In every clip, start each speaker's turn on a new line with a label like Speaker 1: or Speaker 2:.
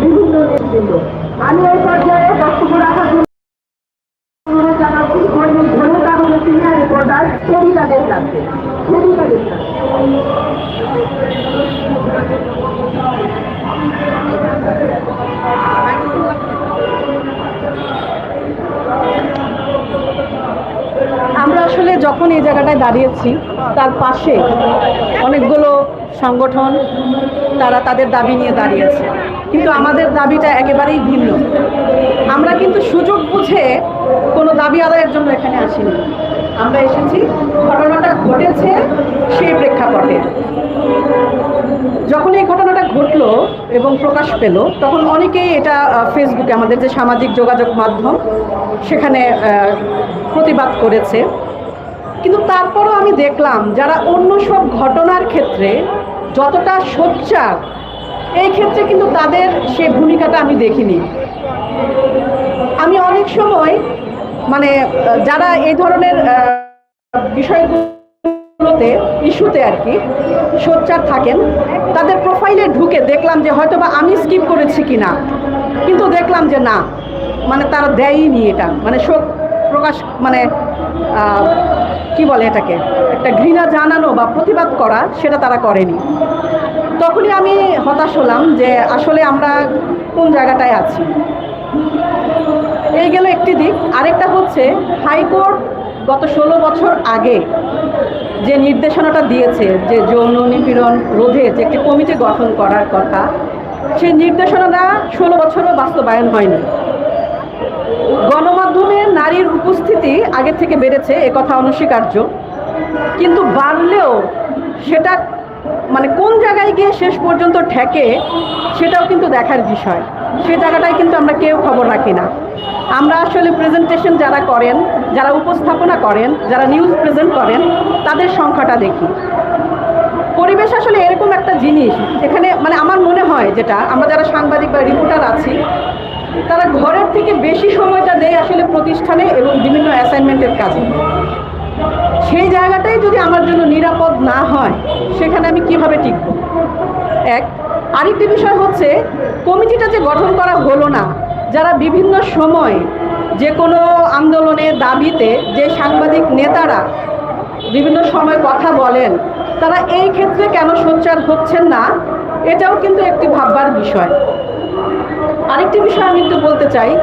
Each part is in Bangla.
Speaker 1: বিভিন্ন নেতৃত্ব। আমি এই পর্যায়ে বক্তব্য রাখার জন্য দেশাচ্ছে
Speaker 2: আমরা আসলে যখন এই জায়গাটায় দাঁড়িয়েছি, তার পাশে অনেকগুলো সংগঠন, তারা তাদের দাবি নিয়ে দাঁড়িয়েছে। কিন্তু আমাদের দাবিটা একেবারেই ভিন্ন। আমরা কিন্তু সুযোগ বুঝে কোনো দাবি আদায়ের জন্য এখানে আসিনি। আমরা এসেছি, ঘটনাটা ঘটেছে সেই প্রেক্ষাপটে। যখন এই ঘটনাটা ঘটলো এবং প্রকাশ পেল, তখন অনেকেই এটা ফেসবুকে আমাদের যে সামাজিক যোগাযোগ মাধ্যম, সেখানে প্রতিবাদ করেছে। কিন্তু তারপরও আমি দেখলাম যারা অন্য সব ঘটনার ক্ষেত্রে যতটা সোচ্চার, এই ক্ষেত্রে কিন্তু তাদের সে ভূমিকাটা আমি দেখিনি। আমি অনেক সময় মানে যারা এই ধরনের বিষয়গুলোতে ইস্যুতে আর কি সোচ্চার থাকেন, তাদের প্রোফাইলে ঢুকে দেখলাম যে হয়তো বা আমি স্কিপ করেছি কি না কিন্তু দেখলাম যে না মানে তারা দেয়ই নি এটা। মানে শোক প্রকাশ মানে কি বলে এটাকে? একটা ঘৃণা জানানো বা প্রতিবাদ করা, সেটা তারা করেনি। তখনই আমি হতাশ হলাম যে আসলে আমরা কোন জায়গাটায় আছি। এই গেল একটি দিক। আরেকটা হচ্ছে, হাইকোর্ট গত ষোলো বছর আগে যে নির্দেশনাটা দিয়েছে যে যৌন নিপীড়ন রোধে যে একটি কমিটি গঠন করার কথা, সেই নির্দেশনাটা ষোলো বছরও বাস্তবায়ন হয়নি। গণমাধ্যমে নারীর উপস্থিতি আগে থেকে বেড়েছে, এ কথা অনস্বীকার্য। কিন্তু বাড়লেও সেটা মানে কোন জায়গায় গিয়ে শেষ পর্যন্ত ঠেকে, সেটাও কিন্তু দেখার বিষয়। সে জায়গাটায় কিন্তু আমরা কেউ খবর রাখি না। আমরা আসলে প্রেজেন্টেশন যারা করেন, যারা উপস্থাপনা করেন, যারা নিউজ প্রেজেন্ট করেন, তাদের সংখ্যাটা দেখি। পরিবেশ আসলে এরকম একটা জিনিস, এখানে মানে আমার মনে হয় যেটা, আমরা যারা সাংবাদিক বা রিপোর্টার আছি তারা ঘরের থেকে বেশি সময়টা দেয় আসলে প্রতিষ্ঠানে এবং বিভিন্ন অ্যাসাইনমেন্টের কাজে। সেই জায়গাটাই যদি আমার জন্য নিরাপদ না হয়, সেখানে আমি কীভাবে টিকব? এক, আরেকটি বিষয় হচ্ছে, কমিটিটা যে গঠন করা হলো না, যারা বিভিন্ন সময় যে কোনো আন্দোলনের দাবিতে যে সাংবাদিক নেতারা বিভিন্ন সময় কথা বলেন, তারা এই ক্ষেত্রে কেন সোচ্চার হচ্ছেন না, এটাও কিন্তু একটি ভাববার বিষয়। আরেকটি বিষয় আমি একটু বলতে চাই,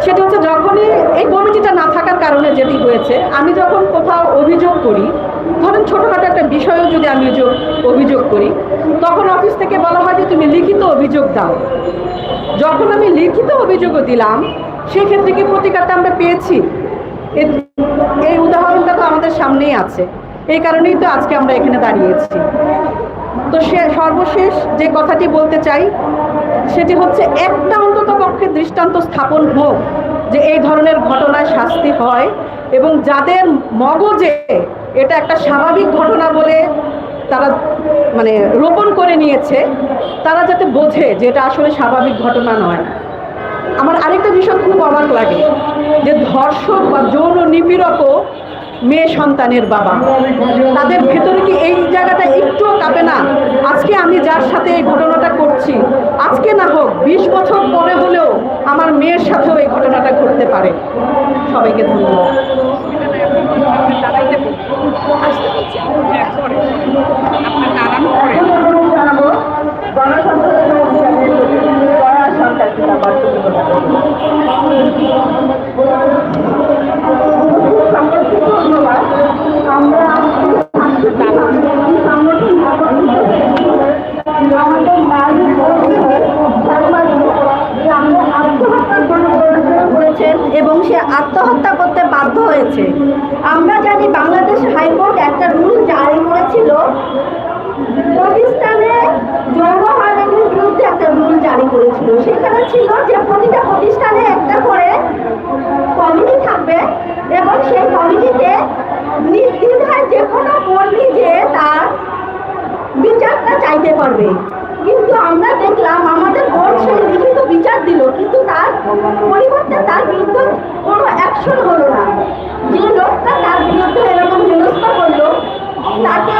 Speaker 2: সেটা হচ্ছে যখনই এই কমিটিটা না থাকার কারণে যেটি হয়েছে, আমি যখন কোথাও অভিযোগ করি, ধরেন ছোটোখাটো একটা বিষয়েও যদি আমি অভিযোগ- করি, তখন অফিস থেকে বলা হয় যে তুমি লিখিত অভিযোগ দাও। যখন আমি লিখিত অভিযোগও দিলাম সেক্ষেত্রে কি প্রতিকারটা আমরা পেয়েছি? এই উদাহরণটা তো আমাদের সামনেই আছে। এই কারণেই তো আজকে আমরা এখানে দাঁড়িয়েছি। তো সে, সর্বশেষ যে কথাটি বলতে চাই, সেটি হচ্ছে একটা পক্ষে দৃষ্টান্ত স্থাপন হোক যে এই ধরনের ঘটনায় শাস্তি হয় এবং যাদের মগজে এটা একটা স্বাভাবিক ঘটনা বলে তারা মানে রোপণ করে নিয়েছে, তারা যাতে বোঝে যে এটা আসলে স্বাভাবিক ঘটনা নয়। আমার আরেকটা বিষয় খুব অবাক লাগে যে ধর্ষক বা যৌন নিপীড়কও মেয়ে সন্তানের বাবা, তাদের ভেতরে কি এই জায়গাটা একটুও কাঁপে না? আজকে আমি যার সাথে এই ঘটনাটা করছি আজকে না হোক বিশ বছর পরে হলেও আমার মেয়ের সাথেও এই ঘটনাটা ঘটতে পারে। সবাইকে ধন্যবাদ।
Speaker 3: হবে কিন্তু আমরা দেখলাম আমাদের বোর্ড সেই লিখিত বিচার
Speaker 4: দিল, কিন্তু তার পরিবর্তে তার বিরুদ্ধে কোনো অ্যাকশন হলো
Speaker 5: না। যে লোকটা তার বিরুদ্ধে এরকম ব্যবস্থা করল, তাকে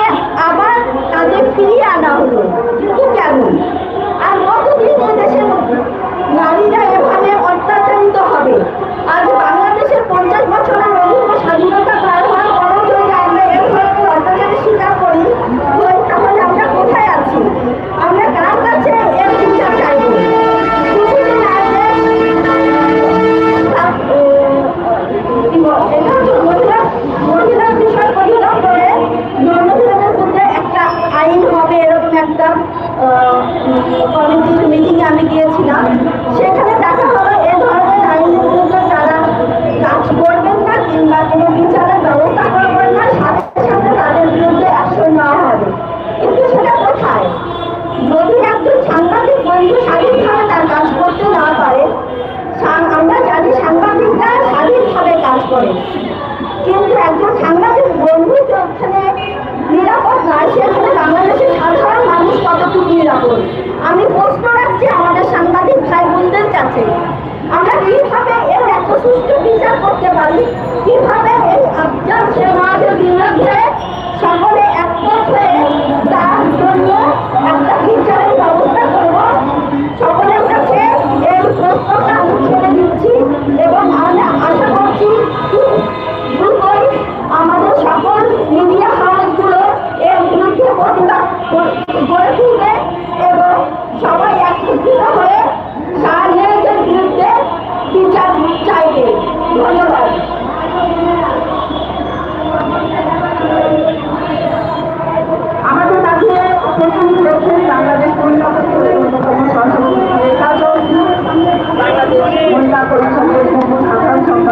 Speaker 5: আবার কাজে ফিরিয়ে আনা হলো।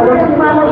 Speaker 5: Gracias.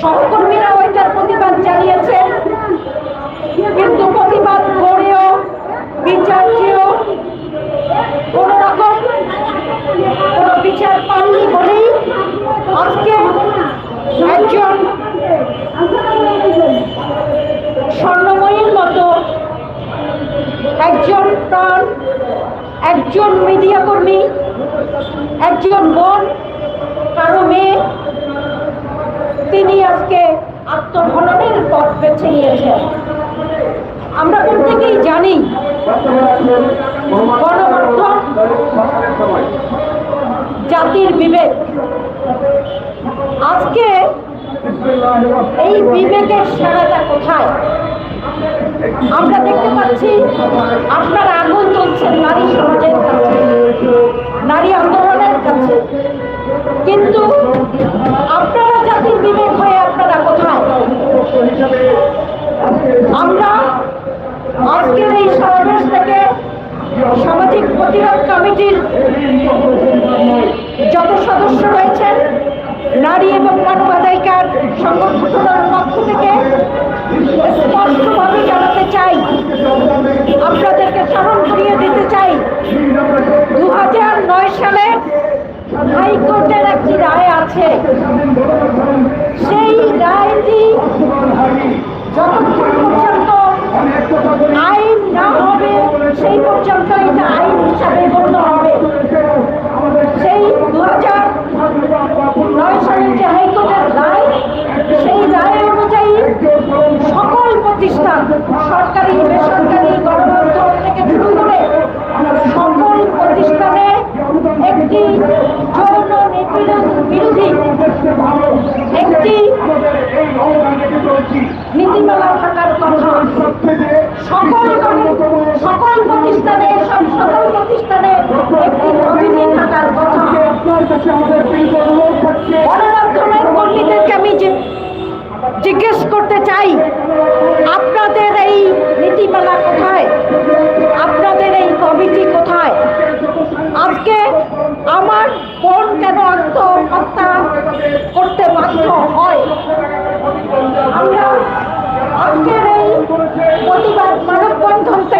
Speaker 5: সহকর্মীরাও এটার প্রতিবাদ জানিয়েছেন। কিন্তু প্রতিবাদ করেও, বিচার চেয়েও কোনো রকম কোনো বিচার পাননি বলেই আজকে একজন স্বর্ণময়ীর মতো একজন প্রাণ, একজন মিডিয়া কর্মী আত্মহননের পথ বেছে নিয়েছে। আমরা প্রত্যেকেই জানি জাতির বিবেক। আজকে এই বিবেকের সেরাটা কোথায়? আমরা দেখতে পাচ্ছি, আপনার আগুন চলছে নারী সমাজের কাছে, নারী আন্দোলনের কাছে। কিন্তু আপনারা জাতির বিবেক হয়ে আমরা আজকের এই সমাবেশ থেকে সামাজিক প্রতিরোধ কমিটির যত
Speaker 6: সদস্য রয়েছেন, নারী এবং মানবাধিকার সংগঠনের পক্ষ থেকে স্পষ্টভাবে জানাতে চাই, আপনাদেরকে স্মরণ করিয়ে দিতে চাই দু হাজার নয় সালে হাইকোর্টের আছে। সেই রায়টি যতক্ষণ পর্যন্ত আইন না হবে সেই পর্যন্ত এটা আইন হিসাবে গণ্য হবে সেই দু হাজার নয় সালের যে হাইকোর্টের রায় সেই রায় অনুযায়ী সকল প্রতিষ্ঠান সরকারি বেসরকারি গণমাধ্যম থেকে শুরু করে সকল প্রতিষ্ঠানে একটি যৌন নিপীড়ন বিরোধী একটি নীতিমালা থাকার কথা সকল সকল প্রতিষ্ঠানে একটি আমি জিজ্ঞেস করতে চাই, আপনাদের এই নীতিমালা কোথায়? আপনাদের এই কমিটি কোথায়? আজকে আমার বোন কেন আত্মহত্যা করতে বাধ্য হয়। আমরা আজকের এই প্রতিবাদ মানববন্ধন থেকে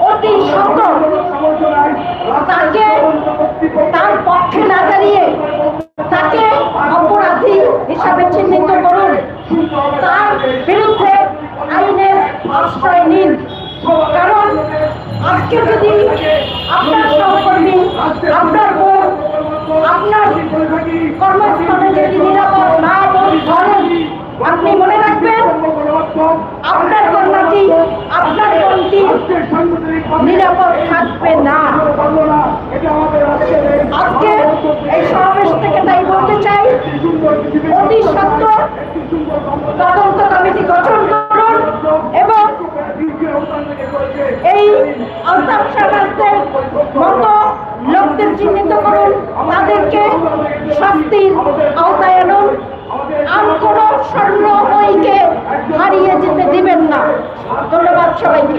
Speaker 6: অতি সত্তর তাকে তার পক্ষে না দাঁড়িয়ে তাকে অপরাধী হিসাবে চিহ্নিত করুন। তার বিরুদ্ধে আইনের আশ্রয় নিন। কারণ আজকে যদি আপনার সহকর্মী, আপনার বোন আপনার কর্মস্থলে যদি নিরাপদ না বোধ করেন আপনি মনে রাখবেন আপনার কন্যাটি, আপনার বোনটি নিরাপদ থাকবে না। আজকে এই সমাবেশ থেকে তাই বলতে চাই, অতি সত্তর তদন্ত কমিটি গঠন করুন এবং এই মতো লোকদের চিহ্নিত করুন, তাদেরকে শাস্তির আওতায় আনুন। আর কোন স্বর্ণ হইকে হারিয়ে যেতে দিবেন না। ধন্যবাদ সবাইকে।